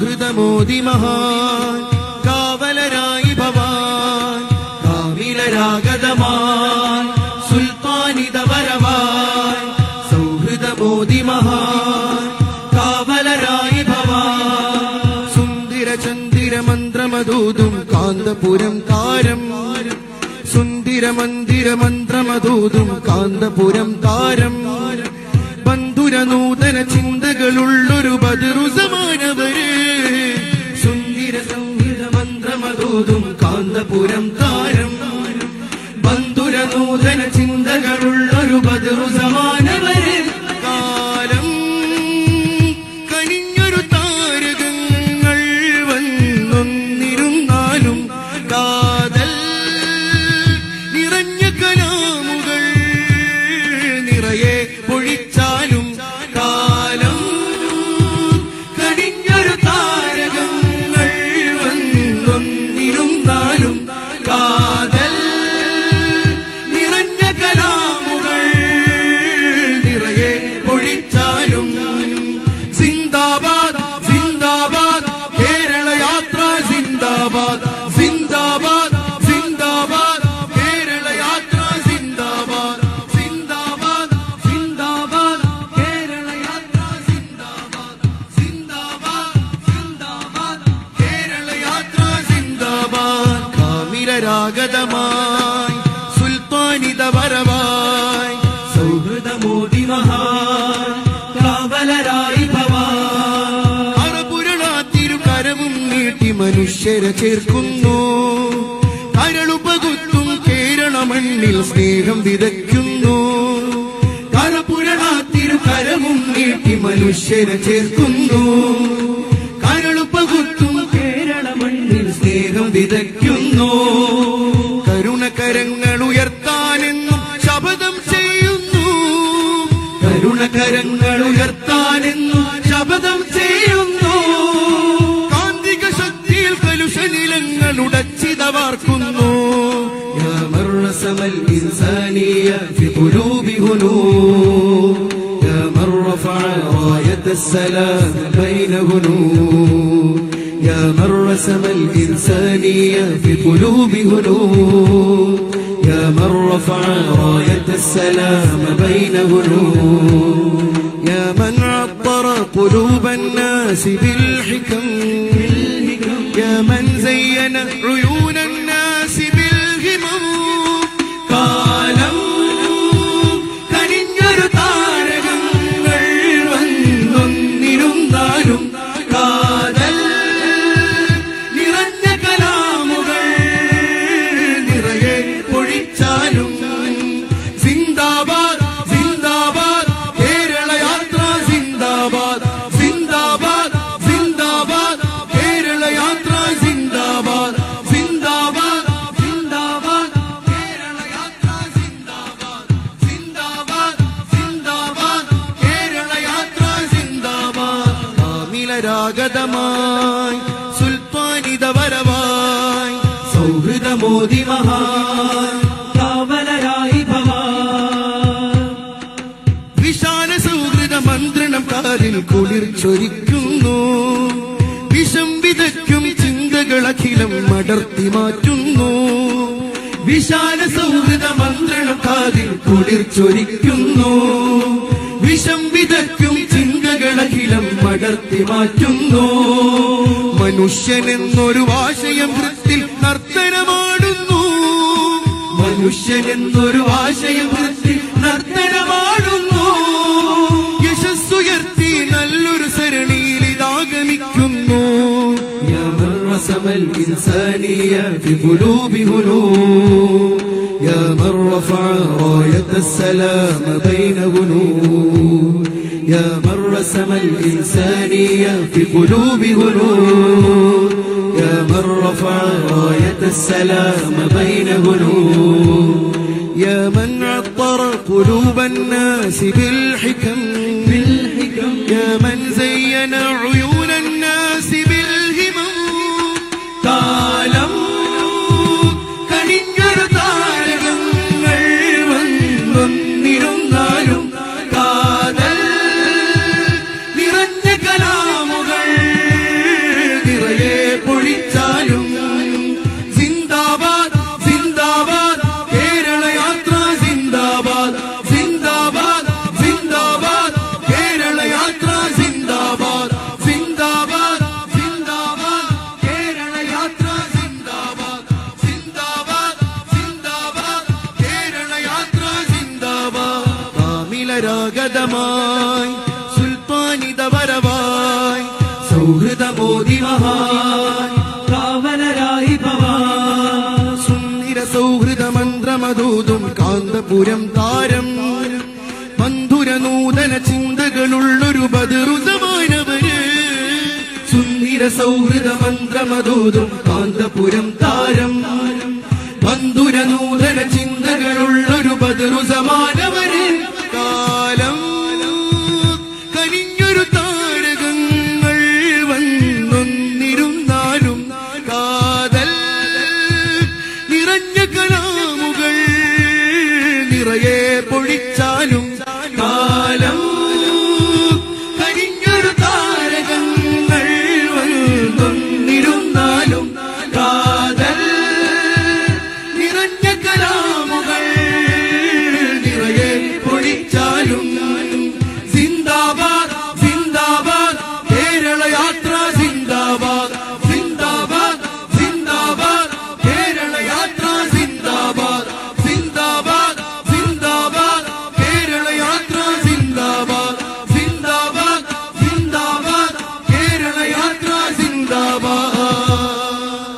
മോദി മഹാൻ കാവലരായി ഭവാൻ കാവിലരാഗതമാൻ സുൽത്താനിത വരവാൻ സൗഹൃദ മോദി മഹാൻ കാവലരായി ഭവാൻ സുന്ദര ചന്ദിര മന്ത്രമധൂതും കാന്തപുരം താരം സുന്ദര മന്ദിര മന്ത്രമധൂതും കാന്തപുരം താരം ബന്ധുര നിറയെ പൊഴിച്ചാലും കാമിരരാഗതമായി സുൽത്താനിത വരവായി സൗഹൃദ മോദി മഹാൻ കാവലരായി ഭവാൻ. നീട്ടി മനുഷ്യരെ ചേർക്കുന്നു. കരളുപകുത്തും കേരള മണ്ണിൽ സ്നേഹം വിതയ്ക്കുന്നു. കരപുരണാത്തിരുകരവും നീട്ടി മനുഷ്യരെ ചേർക്കുന്നു. കരളുപകുത്തും കേരള മണ്ണിൽ സ്നേഹം വിതയ്ക്കുന്നു. الإنسانية في قلوب هنود. يا من رفع راية السلام بين هنود. يا من رسم الإنسانية في قلوب هنود. يا من رفع راية السلام بين هنود. يا من عطر قلوب الناس بالحكم. يا من زين عيون الناس I alam കാമിലരാഗതമായി സുൽത്താനിത വരവായി സൗഹൃദ മോദി ഭവാൻ. വിശാല സൗഹൃദ മന്ത്രണം കാലിൽ കുളിർ ചൊരിക്കുന്നു. വിഷം വിതയ്ക്കും ചിന്തകൾ അഖിലം മടർത്തി മാറ്റുന്നു. വിശാല സൗഹൃദ മന്ത്രണം കാതിൽ കുളിർ ചൊരിക്കുന്നു. വിഷം വിതയ്ക്കും ചിന്തകൾ അഖിലം മടർത്തി മാറ്റുന്നു മനുഷ്യനെന്നൊരു ആശയം വൃത്തിൽ നർത്തനമാടുന്നു മനുഷ്യനെന്നൊരു ആശയം വൃത്തിൽ നർത്തനമാടുന്നു യശസ്സുയർത്തി നല്ലൊരു സരണിയിൽ ഇതാഗമിക്കുന്നു يا من رسم الإنسانية في قلوب هنود يا من رفع راية السلام بين هنود يا من رسم الإنسانية في قلوب هنود. يا من رفع راية السلام بين هنود. يا من عطر قلوب الناس بالحكم. بالحكم. يا من زين عيون വരവായി സുൽത്താനിത വരവായി സൗഹൃദ ബോധി മഹായി കാവലരായി സുന്ദര സൗഹൃദ മന്ത്രമധൂതും കാന്തപുരം താരം. മന്ധുര നൂതന ചിന്തകളുള്ളൊരു ബദറുസമാനവര് സുന്ദര സൗഹൃദ മന്ത്രമധൂതും കാന്തപുരം താരം. മന്ധുര ചിന്തകളുള്ളൊരു ബദറുസമാനവര് നിറയെ പൊഴിച്ചാലും